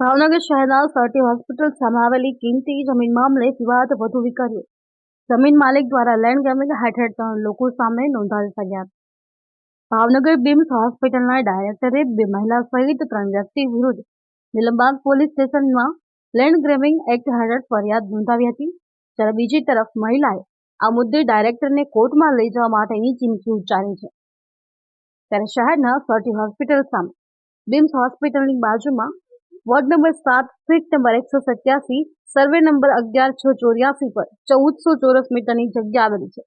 ભાવનગર શહેરના Sir T hospital સામે કિંમતી જમીન મામલે વિવાદ વધુ વિકર્યો. જમીન માલિક દ્વારા લેન્ડ ગ્રેબિંગ હેઠળ ત્રણ લોકો સામે નોંધાવી ફરિયાદ. ભાવનગર બીમ્સ હોસ્પિટલના ડાયરેક્ટરે બે મહિલા સહિત ત્રણ વ્યક્તિ વિરુદ્ધ નિલંબાગ પોલીસ સ્ટેશનમાં લેન્ડ ગ્રેમિંગ એક્ટ હેઠળ ફરિયાદ નોંધાવી હતી. જ્યારે બીજી તરફ મહિલાએ આ મુદ્દે ડાયરેક્ટરને કોર્ટમાં લઈ જવા માટેની ચીમકી ઉચ્ચારી છે. ત્યારે શહેરના સરટી હોસ્પિટલ સામે બીમ્સ હોસ્પિટલની બાજુમાં વોર્ડ નંબર સાત સ્ટ્રીટ નંબર એકસો સત્યાસી સર્વે નંબર અગિયાર છ ચોર્યાસી પર ચૌદસો ચોરસ મીટરની જગ્યા આવેલી છે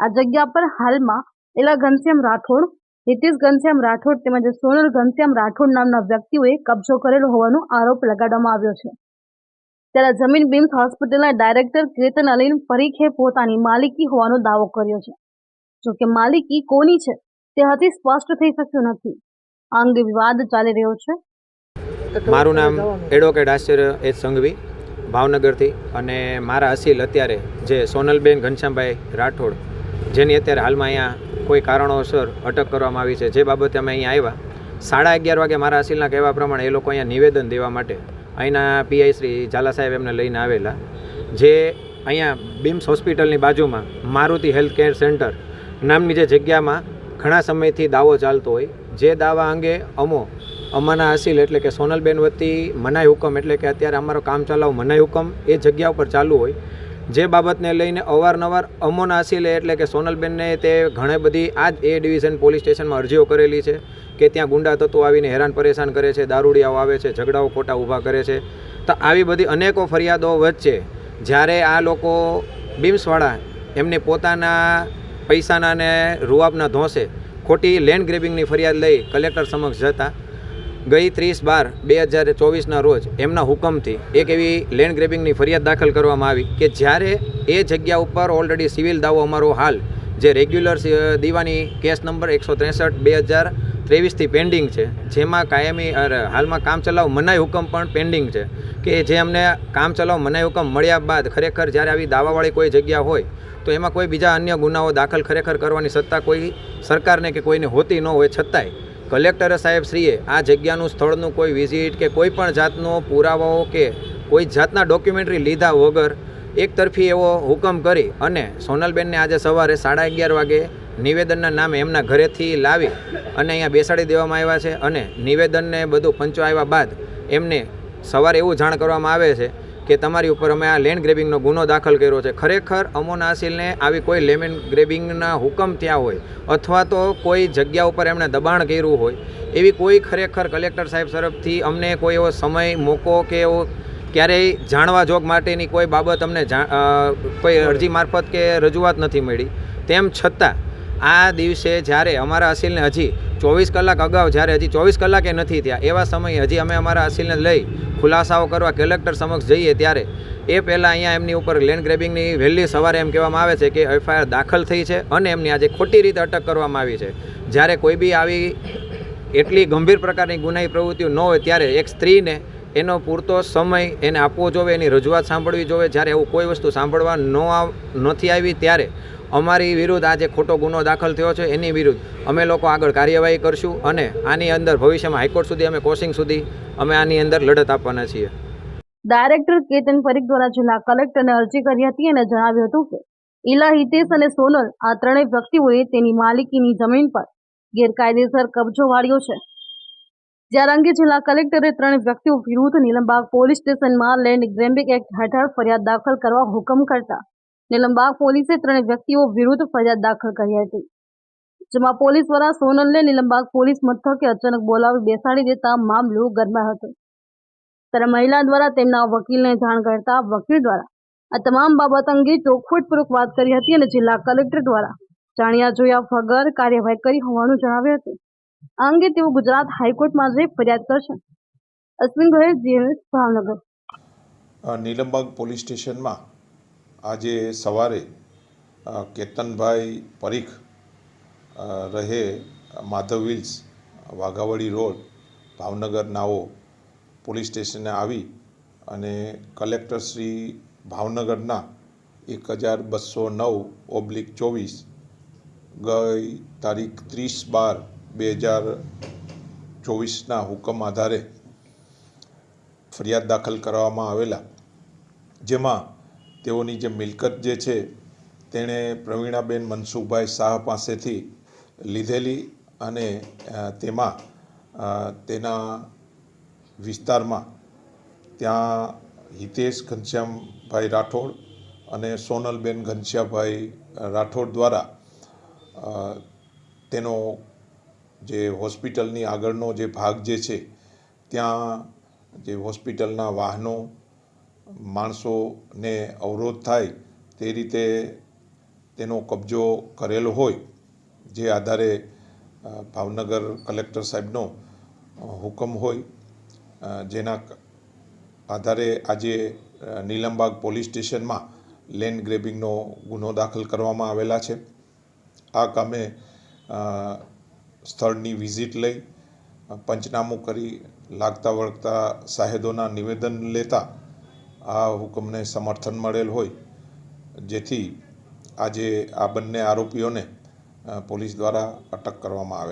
આ જગ્યા પર હાલમાં એલા ઘનશ્યામ રાઠોડ નીતિશ ઘનશ્યામ રાઠોડ તેમજ સોનલ ઘનશ્યામ રાઠોડ નામના વ્યક્તિઓએ કબજો કરેલો હોવાનો આરોપ લગાડવામાં આવ્યો છે. ત્યારે જમીન બિમ્સ હોસ્પિટલના ડાયરેક્ટર કેતન અલીન પરીખે પોતાની માલિકી હોવાનો દાવો કર્યો છે. જોકે માલિકી કોની છે તે હજી સ્પષ્ટ થઈ શક્યું નથી. આ અંગે વિવાદ ચાલી રહ્યો છે. મારું નામ એડવોકેટ આશ્ચર્ય એચ સંઘવી, ભાવનગરથી. અને મારા અસીલ અત્યારે જે સોનલબેન ઘનશ્યામભાઈ રાઠોડ, જેની અત્યારે હાલમાં અહીંયા કોઈ કારણોસર અટક કરવામાં આવી છે, જે બાબતે અમે અહીંયા આવ્યા. સાડા અગિયાર વાગે મારા અસીલના કહેવા પ્રમાણે એ લોકો અહીંયા નિવેદન દેવા માટે અહીંના પીઆઈ શ્રી ઝાલા સાહેબ એમને લઈને આવેલા, જે અહીંયા બિમ્સ હોસ્પિટલની બાજુમાં મારુતિ હેલ્થ કેર સેન્ટર નામની જે જગ્યામાં ઘણા સમયથી દાવો ચાલતો હોય, જે દાવા અંગે અમો અમાના હાસિલ એટલે કે સોનલબેન વતી મનાઈ હુકમ એટલે કે અત્યારે અમારો કામ ચલાવ મનાઈ હુકમ એ જગ્યા ઉપર ચાલુ હોય. જે બાબતને લઈને અવારનવાર અમોના હાસિલે એટલે કે સોનલબેનને તે ઘણી બધી આ જ એ ડિવિઝન પોલીસ સ્ટેશનમાં અરજીઓ કરેલી છે કે ત્યાં ગુંડા તત્વો આવીને હેરાન પરેશાન કરે છે, દારૂડિયાઓ આવે છે, ઝઘડાઓ ખોટા ઊભા કરે છે. તો આવી બધી અનેકો ફરિયાદો વચ્ચે જ્યારે આ લોકો બીમ્સવાળા એમને પોતાના પૈસાના ને રૂઆબના ધોંસે ખોટી લેન્ડ ગ્રેબિંગની ફરિયાદ લઈ કલેક્ટર સમક્ષ જતા ગઈ ત્રીસ બાર બે હજાર ચોવીસના રોજ એમના હુકમથી એક એવી લેન્ડ ગ્રેબિંગની ફરિયાદ દાખલ કરવામાં આવી કે જ્યારે એ જગ્યા ઉપર ઓલરેડી સિવિલ દાવો અમારો હાલ, જે રેગ્યુલર દીવાની કેસ નંબર એકસો ત્રેસઠ બે હજાર ત્રેવીસથી પેન્ડિંગ છે, જેમાં કાયમી હાલમાં કામ ચલાવ મનાઈ હુકમ પણ પેન્ડિંગ છે, કે જે અમને કામ ચલાવ મનાઈ હુકમ મળ્યા બાદ ખરેખર જ્યારે આવી દાવાવાળી કોઈ જગ્યા હોય, તો એમાં કોઈ બીજા અન્ય ગુનાઓ દાખલ ખરેખર કરવાની સત્તા કોઈ સરકારને કે કોઈને હોતી ન હોય છતાંય. કલેક્ટર સાહેબ શ્રીએ આ જગ્યાનું સ્થળનું કોઈ વિઝિટ કે કોઈ પણ જાતનો પુરાવાઓ કે કોઈ જાતના ડોક્યુમેન્ટરી લીધા વગર એક તરફી એવો હુકમ કરી અને સોનલબેનને આજે સવારે સાડા અગિયાર વાગે નિવેદનના નામે એમના ઘરેથી લાવી અને અહીંયા બેસાડી દેવામાં આવ્યા છે અને નિવેદનને બધું પંચો આવ્યા બાદ એમને સવારે એવું જાણ કરવામાં આવે છે કે તમારી ઉપર અમે આ લેન્ડ ગ્રેબિંગનો ગુનો દાખલ કર્યો છે. ખરેખર અમોના અસીલને આવી કોઈ લેન્ડ ગ્રેબિંગના હુકમ થયા હોય અથવા તો કોઈ જગ્યા ઉપર એમણે દબાણ કર્યું હોય, એવી કોઈ ખરેખર કલેક્ટર સાહેબ તરફથી અમને કોઈ એવો સમય મોકો કે એવો ક્યારેય જાણવા જોગ માટેની કોઈ બાબત અમને કોઈ અરજી મારફત કે રજૂઆત નથી મળી. તેમ છતાં આ દિવસે જ્યારે અમારા અસીલને હજી ચોવીસ કલાક અગાઉ, જ્યારે હજી ચોવીસ કલાકે નથી થયા, એવા સમયે હજી અમે અમારા અસીલને લઈ ખુલાસાઓ કરવા કલેક્ટર સમક્ષ જઈએ ત્યારે એ પહેલાં અહીંયા એમની ઉપર લેન્ડ ગ્રેબિંગની વહેલી સવારે એમ કહેવામાં આવે છે કે એફઆઈઆર દાખલ થઈ છે અને એમની આજે ખોટી રીતે અટક કરવામાં આવી છે. જ્યારે કોઈ બી આવી એટલી ગંભીર પ્રકારની ગુનાહી પ્રવૃત્તિઓ ન હોય ત્યારે એક સ્ત્રીને એનો પૂરતો સમય એને આપવો જોવે, એની રજૂઆત સાંભળવી જોવે. જ્યારે એવું કોઈ વસ્તુ સાંભળવા ન નથી આવી, ત્યારે અમારી વિરુદ્ધ આજે ખોટો ગુનો દાખલ થયો છે, એની વિરુદ્ધ અમે લોકો આગળ કાર્યવાહી કરશું અને આની અંદર ભવિષ્યમાં હાઈકોર્ટ સુધી અમે કોસિંગ સુધી અમે આની અંદર લડત આપવાના છીએ. ડાયરેક્ટર કેતન પરીખ દ્વારા જિલ્લા કલેક્ટરને અરજી કરી હતી અને જણાવ્યું હતું કે ઇલા હિતેશ અને સોનલ આ ત્રણેય વ્યક્તિઓએ તેની માલિકીની જમીન પર ગેરકાયદેસર કબજો વાળ્યો છે. જ્યારે અંગે જિલ્લા કલેક્ટરે ત્રણ વ્યક્તિઓ વિરુદ્ધ નિલંબાગ પોલીસ સ્ટેશનમાં લેન્ડ ગ્રેમ્બિક એક્ટ હેઠળ ફરિયાદ દાખલ કરવા હુકમ કરતા નીલમબાગ પોલીસે ત્રણ વ્યક્તિઓ વિરુદ્ધ ફરિયાદ દાખલ કરી હતી. જેમાં પોલીસ દ્વારા સોનલને નીલમબાગ પોલીસ મથકે અચાનક બોલાવી બેસાડી દેતા મામલો ગરમાયો હતો. ત્યારે મહિલા દ્વારા તેમના વકીલને જાણ કરતા વકીલ દ્વારા આ તમામ બાબત અંગે ચોખવટપૂર્વક વાત કરી હતી અને જિલ્લા કલેક્ટર દ્વારા જાણ્યા જોયા વગર કાર્યવાહી કરી હોવાનું જણાવ્યું હતું. આ અંગે તેઓ ગુજરાત હાઈકોર્ટમાં જઈ ફરિયાદ કરશે. અશ્વિન ગોહિલ, જીએનએસ, ભાવનગર. નીલમબાગ પોલીસ સ્ટેશનમાં આજે સવારે કેતનભાઈ પરીખ રહે માધવ વિલ્સ વાઘાવડી રોડ, ભાવનગર નાઓ પોલીસ સ્ટેશને આવી અને કલેક્ટર શ્રી ભાવનગરના એક હજાર બસો નવ ઓબ્લિક ચોવીસ ગઈ તારીખ ત્રીસ બાર બે હજાર ચોવીસના હુકમ આધારે ફરિયાદ દાખલ કરવામાં આવેલા, જેમાં તેઓની જે મિલકત જે છે, તેણે પ્રવીણાબેન મનસુખભાઈ શાહ પાસેથી લીધેલી અને તેમાં તેના વિસ્તારમાં ત્યાં હિતેશ ઘનશ્યામભાઈ રાઠોડ અને સોનલબેન ઘનશ્યામભાઈ રાઠોડ દ્વારા તેનો જે હોસ્પિટલની આગળનો જે ભાગ જે છે, ત્યાં જે હોસ્પિટલના વાહનો માણસોને અવરોધ થાય તે રીતે તેનો કબજો કરેલો હોય, જે આધારે ભાવનગર કલેક્ટર સાહેબનો હુકમ હોય જેના આધારે આજે નીલમબાગ પોલીસ સ્ટેશનમાં લેન્ડ ગ્રેબિંગનો ગુનો દાખલ કરવામાં આવેલા છે. આ કામે સ્થળની વિઝિટ લઈ પંચનામું કરી લાગતા વળગતા સાહેદોના નિવેદન લેતા આ હુકમને સમર્થન મળેલ હોય, જેથી આજે આ બંને આરોપીઓને પોલીસ દ્વારા અટક કરવામાં આવેલ